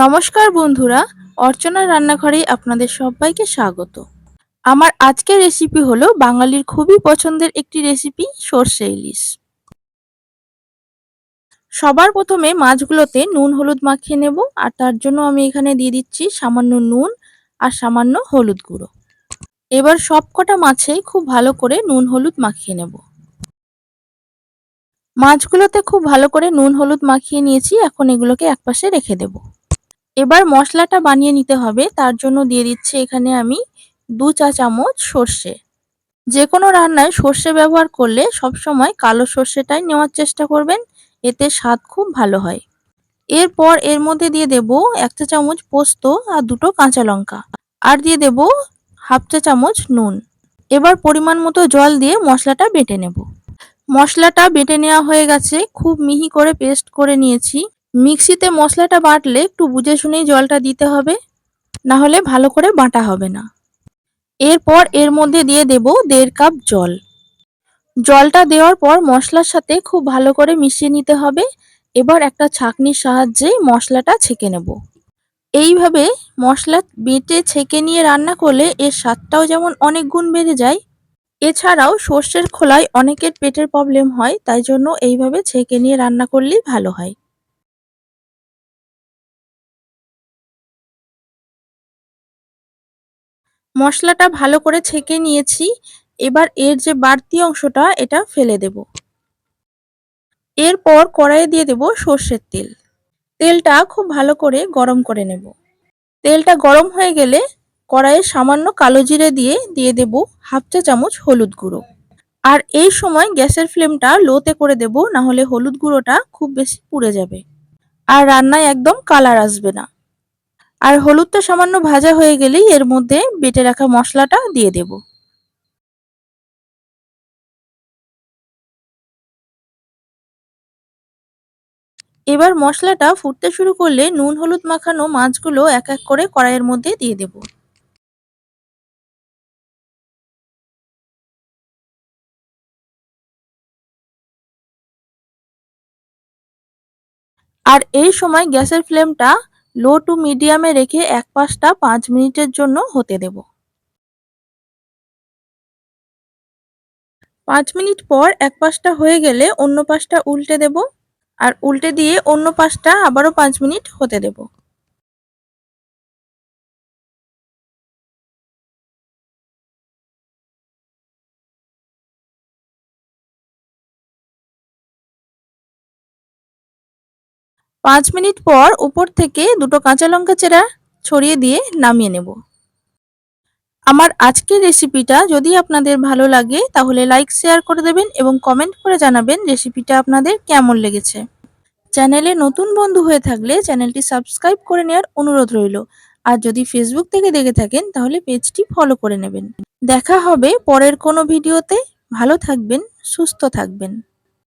নমস্কার বন্ধুরা, অর্চনার রান্নাঘরে আপনাদের সবাইকে স্বাগত। আমার আজকের রেসিপি হলো বাঙালির খুবই পছন্দের একটি রেসিপি সর্ষে ইলিশ। সবার প্রথমে মাছগুলোতে নুন, হলুদ মাখিয়ে নেব, আর তার জন্য আমি এখানে দিয়ে দিচ্ছি সামান্য নুন আর সামান্য হলুদ গুঁড়ো। এবার সব কটা মাছে খুব ভালো করে নুন, হলুদ মাখিয়ে নেব। মাছগুলোতে খুব ভালো করে নুন, হলুদ মাখিয়ে নিয়েছি, এখন এগুলোকে একপাশে রেখে দেবো। এবার মশলাটা বানিয়ে নিতে হবে। তার জন্য দিয়ে দিচ্ছি এখানে আমি দু চা চামচ সর্ষে। যে কোনো রান্নায় সর্ষে ব্যবহার করলে সবসময় কালো সর্ষেটাই নেওয়ার চেষ্টা করবেন। এতে স্বাদ খুব ভালো হয়। এরপর এর মধ্যে দিয়ে দেব এক চা চামচ পোস্ত আর দুটো কাঁচা লঙ্কা। আর দিয়ে দেব হাফ চা চামচ নুন। এবার পরিমাণ মতো জল দিয়ে মশলাটা বেটে নেব। মশলাটা বেটে নেওয়া হয়ে গেছে। খুব মিহি করে পেস্ট করে নিয়েছি। মিক্সিতে মশলাটা বাটলে একটু বুঝে শুনেই জলটা দিতে হবে না হলে ভালো করে বাটা হবে না। এরপর এর মধ্যে দিয়ে দেব দেড় কাপ জল। জলটা দেওয়ার পর মশলার সাথে খুব ভালো করে মিশিয়ে নিতে হবে, এবার একটা ছাঁকনির সাহায্যে মশলাটা ছেঁকে নেব। এইভাবে মশলা বেটে ছেঁকে নিয়ে রান্না করলে এর স্বাদটাও যেমন অনেক গুণ বেড়ে যায়, এছাড়াও সর্ষের খোলায় অনেকের পেটের প্রবলেম হয়, তাই জন্য এইভাবে ছেঁকে নিয়ে রান্না করলেই ভালো হয়। মশলাটা ভালো করে ছেঁকে নিয়েছি। এবার এর যে বাড়তি অংশটা, এটা ফেলে দেব। এরপর কড়াইয়ে দিয়ে দেব সর্ষের তেল। তেলটা খুব ভালো করে গরম করে নেব। তেলটা গরম হয়ে গেলে কড়াইয়ে সামান্য কালো জিরে দিয়ে দিয়ে দেব হাফ চা চামচ হলুদ গুঁড়ো। আর এই সময় গ্যাসের ফ্লেমটা লোতে করে দেব না হলে হলুদ গুঁড়োটা খুব বেশি পুড়ে যাবে। আর রান্নায় একদম কালার আসবে না। আর হলুদটা সামান্য ভাজা হয়ে গেলেই এর মধ্যে বেটে রাখা মশলাটা দিয়ে দেব। এবার মশলাটা ফুটতে শুরু করলে নুন হলুদ মাখানো মাছগুলো এক এক করে কড়াইয়ের মধ্যে দিয়ে দেব। আর এই সময় গ্যাসের ফ্লেমটা লো টু মিডিয়ামে রেখে এক পাশটা পাঁচ মিনিটের জন্য হতে দেব। পাঁচ মিনিট পর এক পাশটা হয়ে গেলে অন্য পাশটা উল্টে দেব, আর উল্টে দিয়ে অন্য পাশটা আবারও পাঁচ মিনিট হতে দেব। পাঁচ মিনিট পর উপর থেকে দুটো কাঁচা লঙ্কা চেরা ছড়িয়ে দিয়ে নামিয়ে নেব। আমার আজকের রেসিপিটা যদি আপনাদের ভালো লাগে, তাহলে লাইক, শেয়ার করে দেবেন এবং কমেন্ট করে জানাবেন রেসিপিটা আপনাদের কেমন লেগেছে। চ্যানেলে নতুন বন্ধু হয়ে থাকলে চ্যানেলটি সাবস্ক্রাইব করে নেওয়ার অনুরোধ রইল। আর যদি ফেসবুক থেকে দেখে থাকেন, তাহলে পেজটি ফলো করে নেবেন। দেখা হবে পরের কোনো ভিডিওতে। ভালো থাকবেন, সুস্থ থাকবেন।